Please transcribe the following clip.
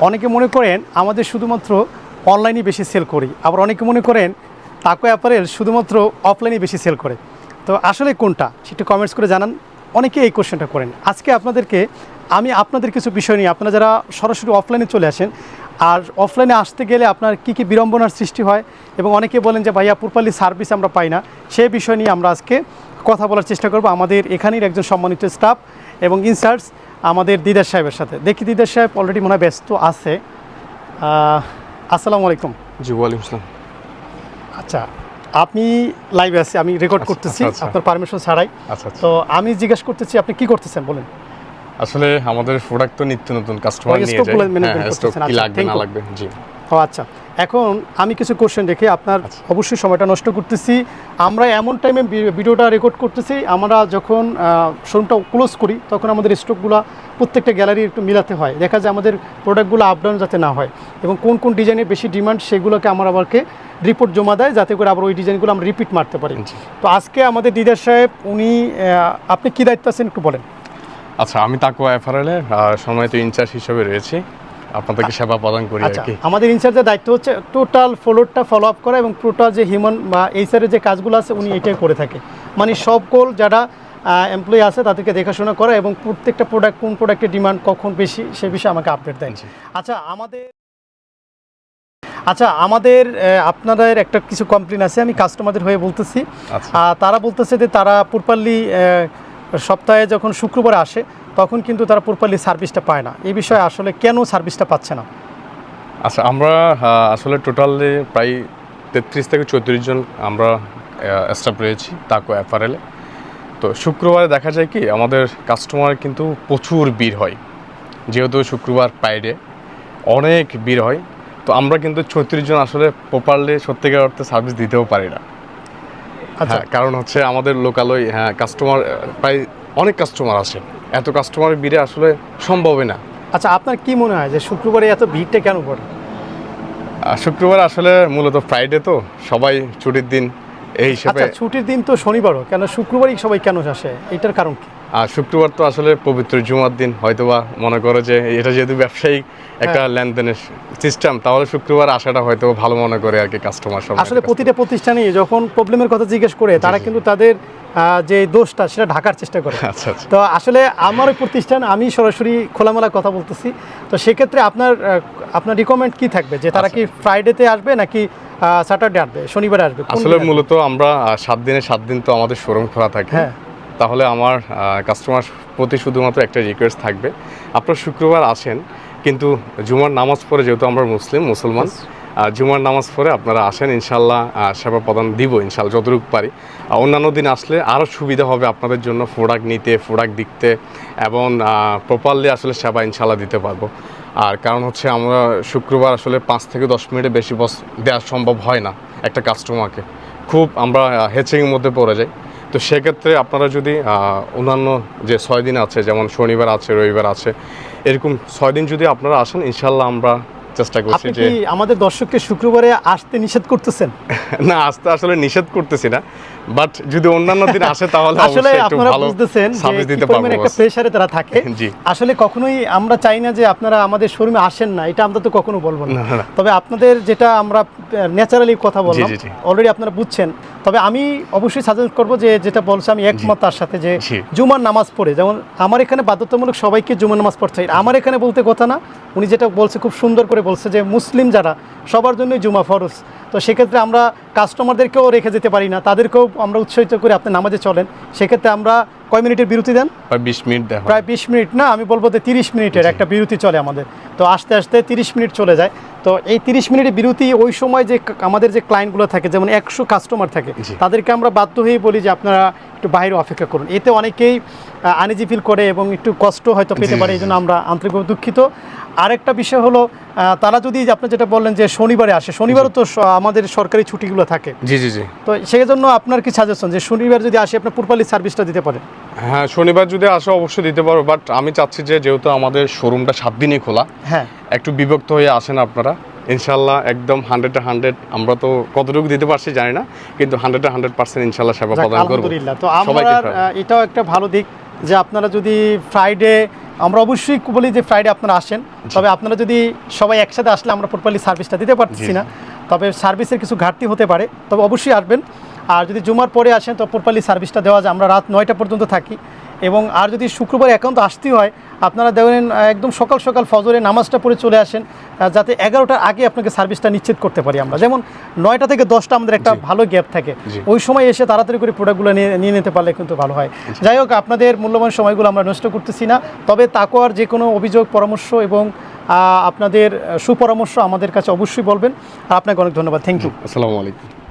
অনেকে মনে করেন আমাদের শুধুমাত্র অনলাইনে বেশি সেল করি, আবার অনেকে মনে করেন তাকো অ্যাপারেল শুধুমাত্র অফলাইনে বেশি সেল করে। তো আসলে কোনটা, সেটা কমেন্টস করে জানান। অনেকে এই কোশ্চেনটা করেন। আজকে আপনাদেরকে, আমি আপনাদের কিছু বিষয় নিয়ে, আপনারা যারা সরাসরি অফলাইনে চলে আসেন, আর অফলাইনে আসতে গেলে আপনার কী কী বিড়ম্বনার সৃষ্টি হয়, এবং অনেকে বলেন যে, ভাইয়া, পুরপালি সার্ভিস আমরা পাই না। সেই বিষয় নিয়ে আমরা আজকে কথা বলার চেষ্টা করব। আমাদের এখানের একজন সম্মানিত স্টাফ এবং ইনচার্জ আমাদের দিদার সাহেবের সাথে। দেখি দিদার সাহেব অলরেডি মনে হয় ব্যস্ত আছে। আসসালামু আলাইকুম। জি ওয়ালাইকুম আসসালাম। আচ্ছা আপনি লাইভে আছি আমি রেকর্ড আচ্ছা, করতেছি আচ্ছা, আচ্ছা। আপনার পারমিশন ছাড়াই। তো আমি জিজ্ঞেস করতেছি আপনি কি করতেছেন বলেন। আসলে আমাদের প্রোডাক্ট তো নিত্য নতুন কাস্টমার নিয়ে যায়। হ্যাঁ স্টক করতেছেন, কি আচ্ছা, লাগবে না লাগবে? জি। ও আচ্ছা। এখন আমি কিছু কোশ্চেন রেখে আপনার আচ্ছা। অবশ্যই সময়টা নষ্ট করতেছি। আমরা এমন টাইমে ভিডিওটা রেকর্ড করতেছি আমরা যখন শোরুমটা ক্লোজ করি তখন আমাদের স্টকগুলো প্রত্যেকটা গ্যালারি একটু মিলাতে হয়। দেখা যায় আমাদের প্রোডাক্টগুলো আপ ডাউন যাতে না হয় এবং কোন কোন ডিজাইনের বেশি ডিমান্ড সেগুলোকে আমার আবারকে রিপোর্ট জমা দেয় যাতে করে আবার ওই ডিজাইনগুলো আমরা রিপিট মারতে পারি। তো আজকে আমাদের দিদার সাহেব উনি আপনি কী দায়িত্ব আছেন একটু বলেন। আচ্ছা আমি তাকো এফআরএলে সময় তো ইনচার্জ হিসেবে রয়েছি। আপনাদেরকে সেবা প্রদান করি আর আচ্ছা কি। আমাদের ইনচার্জের দায়িত্ব হচ্ছে টোটাল ফ্লোরটা ফলো আপ করা এবং টোটাল যে হিউম্যান বা এইচআরের যে কাজগুলো আছে উনি এটাই করে থাকে। মানে সব সকল যারা এমপ্লয়ি আছে তাদেরকে দেখাশোনা করা এবং প্রত্যেকটা প্রোডাক্ট কোন প্রোডাক্টের ডিমান্ড কখন বেশি সে বিষয়ে আমাকে আপডেট দেন। আচ্ছা আমাদের আচ্ছা আমাদের আপনাদের একটা কিছু কমপ্লেন আছে আমি কাস্টমারদের হয়ে বলতেছি। আচ্ছা। তারা বলতেছে যে তারা প্রপারলি সপ্তাহে যখন শুক্রবার আসে, তখন কিন্তু তারা প্রপারলি সার্ভিসটা পায় না। এই বিষয়ে আসলে কেন সার্ভিসটা পাচ্ছে না? আচ্ছা আমরা আসলে টোটালি প্রায় তেত্রিশ থেকে চৌত্রিশ জন আমরা স্টাফ রয়েছি তাকো এফআরএলে তো শুক্রবারে দেখা যায় কি, আমাদের কাস্টমার কিন্তু প্রচুর ভিড় হয়। যেহেতু শুক্রবার ফ্রাইডে অনেক ভিড় হয়। তো আমরা কিন্তু ছত্রিশ জন আসলে প্রপারলি সত্যিকার অর্থে সার্ভিস দিতেও পারি না। আচ্ছা। হ্যাঁ কারণ হচ্ছে আমাদের লোকালয় হ্যাঁ কাস্টমার প্রায় অনেক কাস্টমার আসে এত কাস্টমারের ভিড়ে আসলে সম্ভবই না। আচ্ছা আপনার কি মনে হয় যে শুক্রবারে এত ভিড়টা কেন পড়ে? শুক্রবার আসলে মূলত ফ্রাইডে তো সবাই ছুটির দিন এই হিসেবে আচ্ছা ছুটির দিন তো শনিবারও কেন শুক্রবারই সবাই কেন আসে? এটার কারণ কি? আর শুক্রবার তো আসলে পবিত্র জুমার দিন হয়তোবা মনে করো যে এটা যেহেতু ব্যবসায়িক একটা হ্যাঁ। লেনদেনের সিস্টেম তাহলে শুক্রবার আসাটা হয়তো ভালো মনে করে আর কি কাস্টমার সবাই আসলে প্রতিটা প্রতিষ্ঠানে যখন প্রবলেমের কথা জিজ্ঞেস করে তারা কিন্তু তাদের যে দোষটা সেটা ঢাকার চেষ্টা করে। আচ্ছা আচ্ছা। তো আসলে আমার প্রতিষ্ঠান আমি সরাসরি খোলামেলা কথা বলতেছি। তো সেক্ষেত্রে আপনার আপনার রিকমেন্ড কি থাকবে? যে তারা কি ফ্রাইডেতে আসবে নাকি স্যাটারডে আসবে? শনিবারে আসবে? আসলে মূলত আমরা সাত দিনে সাত দিন তো আমাদের শোরুম খোলা থাকে। হ্যাঁ। তাহলে আমার কাস্টমার প্রতি শুধুমাত্র একটা রিকোয়েস্ট থাকবে। আপনার শুক্রবার আসেন কিন্তু জুমার নামাজ পড়ে যেহেতু আমরা মুসলিম মুসলমান জুমার নামাজ পড়ে আপনারা আসেন ইনশাল্লাহ সেবা প্রদান দিব ইনশাল্লাহ যতটুকু পারি। অন্যান্য দিন আসলে আরও সুবিধা হবে আপনাদের জন্য প্রোডাক্ট নিতে প্রোডাক্ট দেখতে এবং প্রপারলি আসলে সেবা ইনশাল্লাহ দিতে পারব। আর কারণ হচ্ছে আমরা শুক্রবার আসলে পাঁচ থেকে দশ মিনিটে বেশি বস দেওয়া সম্ভব হয় না একটা কাস্টমারকে খুব আমরা হেচিংয়ের মধ্যে পড়ে যাই। তো সেক্ষেত্রে আপনারা যদি অন্যান্য যে ছয় দিন আছে, যেমন শনিবার আছে, রবিবার আছে, এরকম ছয় দিন যদি আপনারা আসেন, ইনশাল্লাহ আমরা চেষ্টা করছি যে আমাদের দর্শককে শুক্রবারে আসতে নিষেধ করতেছেন? না আসতে আসলে নিষেধ করতেছি না। বাট যদি অন্যান্য দিন আসে তাহলে আসলে আপনারা বুঝতেছেন যে সার্ভিস দিতে পারব একটা প্রেসারে তারা থাকে। জি। আসলে কখনোই আমরা চাই না যে আপনারা আমাদের শোরুমে আসেন না এটা আমরা তো কখনো বলব না। তবে আপনাদের যেটা আমরা ন্যাচারালি কথা বললাম। অলরেডি আপনারা বুঝছেন। তবে আমি অবশ্যই সাজেস্ট করব যে যেটা বলছে আমি একমত তার সাথে যে জুমার নামাজ পড়ে। যেমন আমার এখানে বাধ্যতামূলক সবাইকে জুমার নামাজ পড়তে হয়। আমার এখানে বলতে কথা না উনি যেটা বলছে খুব সুন্দর করে বলছে যে মুসলিম যারা সবার জন্যই জুমা ফরজ। তো সেক্ষেত্রে আমরা কাস্টমারদেরকেও রেখে যেতে পারি না তাদেরকেও আমরা উৎসাহিত করে আপনি নামাজে চলেন। সেক্ষেত্রে আমরা কয় মিনিটের বিরতি দেন? প্রায় বিশ মিনিট প্রায় বিশ মিনিট। না আমি বলব যে তিরিশ মিনিটের একটা বিরতি চলে আমাদের। তো আস্তে আস্তে তিরিশ মিনিট চলে যায়। তো এই তিরিশ মিনিটের বিরতি ওই সময় যে আমাদের যে ক্লায়েন্টগুলো থাকে যেমন একশো কাস্টমার থাকে তাদেরকে আমরা বাধ্য হয়েই বলি যে আপনারা একটু বাইরে অপেক্ষা করুন। এতে অনেকেই আনিজি ফিল করে এবং একটু কষ্ট হয়তো পেতে পারে এই জন্য আমরা আন্তরিকভাবে দুঃখিত। আরেকটা বিষয় হলো তারা যদি আপনি যেটা বললেন যে শনিবারে আসে শনিবারও তো আমাদের সরকারি ছুটিগুলো থাকে। জি জি জি। তো সেই জন্য আপনার কি সাজেশন যে শনিবার যদি আসে আপনার পুরপালি সার্ভিসটা দিতে পারেন? হ্যাঁ শনিবার যদি আসে অবশ্যই দিতে পারব বাট আমি চাচ্ছি যে যেহেতু আমাদের শোরুমটা সাত দিনই খোলা হ্যাঁ। একটু বিভক্ত হয়ে আসেন আপনারা। ইনশাল্লাহ একদম হান্ড্রেড হান্ড্রেড আমরা তো কতটুকু দিতে পারছি জানি না কিন্তু হান্ড্রেড হান্ড্রেড পার্সেন্ট ইনশাল্লাহ সেবা প্রদান করব। তো আমার এটাও একটা ভালো দিক যে আপনারা যদি ফ্রাইডে আমরা অবশ্যই বলি যে ফ্রাইডে আপনারা আসেন তবে আপনারা যদি সবাই একসাথে আসলে আমরা প্রপারলি সার্ভিসটা দিতে পারছি না তবে সার্ভিসের কিছু ঘাটতি হতে পারে তবে অবশ্যই আসবেন। আর যদি জুমার পরে আসেন তো প্রপারলি সার্ভিসটা দেওয়া যায়। আমরা রাত নয়টা পর্যন্ত থাকি। এবং আর যদি শুক্রবার একান্ত আসতেই হয় আপনারা দেখেন একদম সকাল সকাল ফজরে নামাজটা পড়ে চলে আসেন যাতে এগারোটার আগে আপনাকে সার্ভিসটা নিশ্চিত করতে পারি আমরা। যেমন নয়টা থেকে দশটা আমাদের একটা ভালো গ্যাপ থাকে। ওই সময় এসে তাড়াতাড়ি করে প্রোডাক্টগুলো নিয়ে নিয়ে নিতে পারলে কিন্তু ভালো হয়। যাই হোক আপনাদের মূল্যবান সময়গুলো আমরা নষ্ট করতেছি না। তবে তাকোয়ার যে কোনো অভিযোগ পরামর্শ এবং আপনাদের সুপরামর্শ আমাদের কাছে অবশ্যই বলবেন। আর আপনাকে অনেক ধন্যবাদ। থ্যাংক ইউ আসসালামু আলাইকুম।